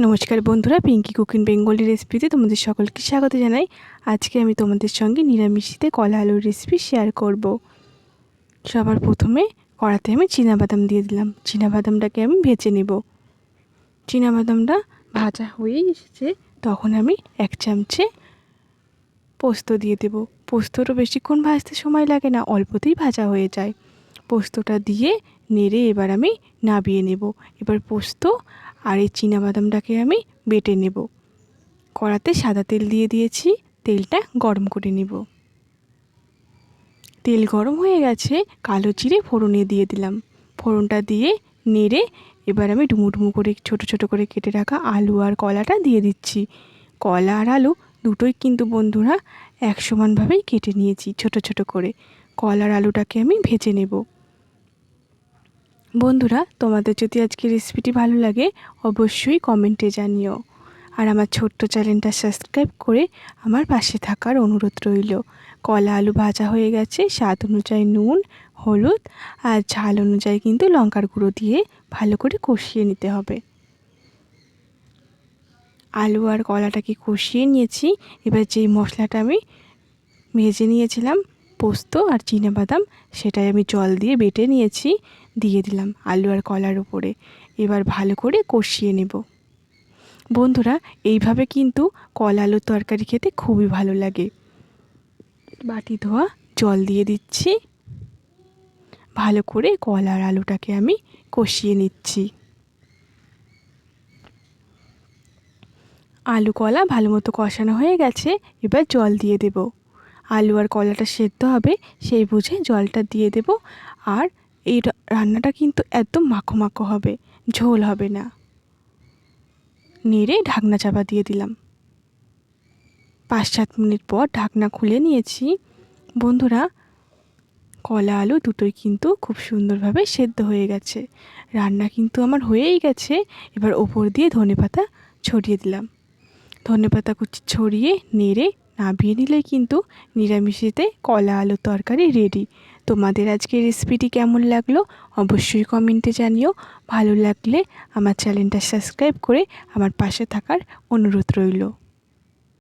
নমস্কার বন্ধুরা, Pinki cooking Bengali রেসিপিতে তোমাদের সকলকে স্বাগত জানাই। আজকে আমি তোমাদের সঙ্গে নিরামিষিতে কলা আলুর রেসিপি শেয়ার করব। সবার প্রথমে কড়াতে আমি বাদাম দিয়ে দিলাম। বাদামটাকে আমি ভেজে নেব। বাদামটা ভাজা হয়েই এসেছে। তখন আমি এক চামচে পোস্ত দিয়ে দেব। পোস্তটা বেশিক্ষণ ভাজতে সময় লাগে না, অল্পতেই ভাজা হয়ে যায়। পোস্তটা দিয়ে নেড়ে এবার আমি নাবিয়ে নেব। এবার পোস্ত আর এই বাদামটাকে আমি বেটে নেব। কড়াতে সাদা তেল দিয়ে দিয়েছি, তেলটা গরম করে নেব। তেল গরম হয়ে গেছে, কালো চিড়ে ফোড়নে দিয়ে দিলাম। ফোড়নটা দিয়ে নেড়ে এবার আমি ডুমু ডুমু করে, ছোট ছোট করে কেটে রাখা আলু আর কলাটা দিয়ে দিচ্ছি। কলা আর আলু দুটোই কিন্তু বন্ধুরা এক সমানভাবেই কেটে নিয়েছি, ছোট ছোট করে। কলার আলুটাকে আমি ভেজে নেব। বন্ধুরা, তোমাদের যদি আজকে রেসিপিটি ভালো লাগে, অবশ্যই কমেন্টে জানিও। আর আমার ছোট্ট চ্যানেলটা সাবস্ক্রাইব করে আমার পাশে থাকার অনুরোধ রইল। কলা আলু ভাজা হয়ে গেছে, স্বাদ অনুযায়ী নুন, হলুদ আর ঝাল অনুযায়ী কিন্তু লঙ্কার গুঁড়ো দিয়ে ভালো করে কষিয়ে নিতে হবে। আলু আর কলাটাকে কষিয়ে নিয়েছি। এবার যেই মশলাটা আমি ভেজে নিয়েছিলাম, পোস্ত আর বাদাম সেটাই আমি জল দিয়ে বেটে নিয়েছি। দিয়ে দিলাম আলু আর কলার উপরে। এবার ভালো করে কষিয়ে নেব। বন্ধুরা, এইভাবে কিন্তু কলা আলুর তরকারি খেতে খুবই ভালো লাগে। বাটি ধোয়া, জল দিয়ে দিচ্ছি। ভালো করে কলার আলুটাকে আমি কষিয়ে নিচ্ছি। আলু কলা ভালো মতো কষানো হয়ে গেছে, এবার জল দিয়ে দেব। আলু আর কলাটা সেদ্ধ হবে, সেই বুঝে জলটা দিয়ে দেব। আর এই রান্নাটা কিন্তু একদম মাখো মাখো হবে, ঝোল হবে না। নেড়ে ঢাকনা চাপা দিয়ে দিলাম। পাঁচ সাত মিনিট পর ঢাকনা খুলে নিয়েছি। বন্ধুরা, কলা আলু দুটোই কিন্তু খুব সুন্দরভাবে সেদ্ধ হয়ে গেছে। রান্না কিন্তু আমার হয়েই গেছে। এবার ওপর দিয়ে ধনে পাতা ছড়িয়ে দিলাম। ধনে পাতা কুচি ছড়িয়ে, নেড়ে নাবিয়ে নিলেই কিন্তু নিরামিষেতে কলা আলুর তরকারি রেডি তোমাদের আজকের রেসিপিটি কেমন লাগল অবশ্যই কমেন্টে জানিও। ভালো লাগলে আমার চ্যানেলটা সাবস্ক্রাইব করে আমার পাশে থাকার অনুরোধ রইল।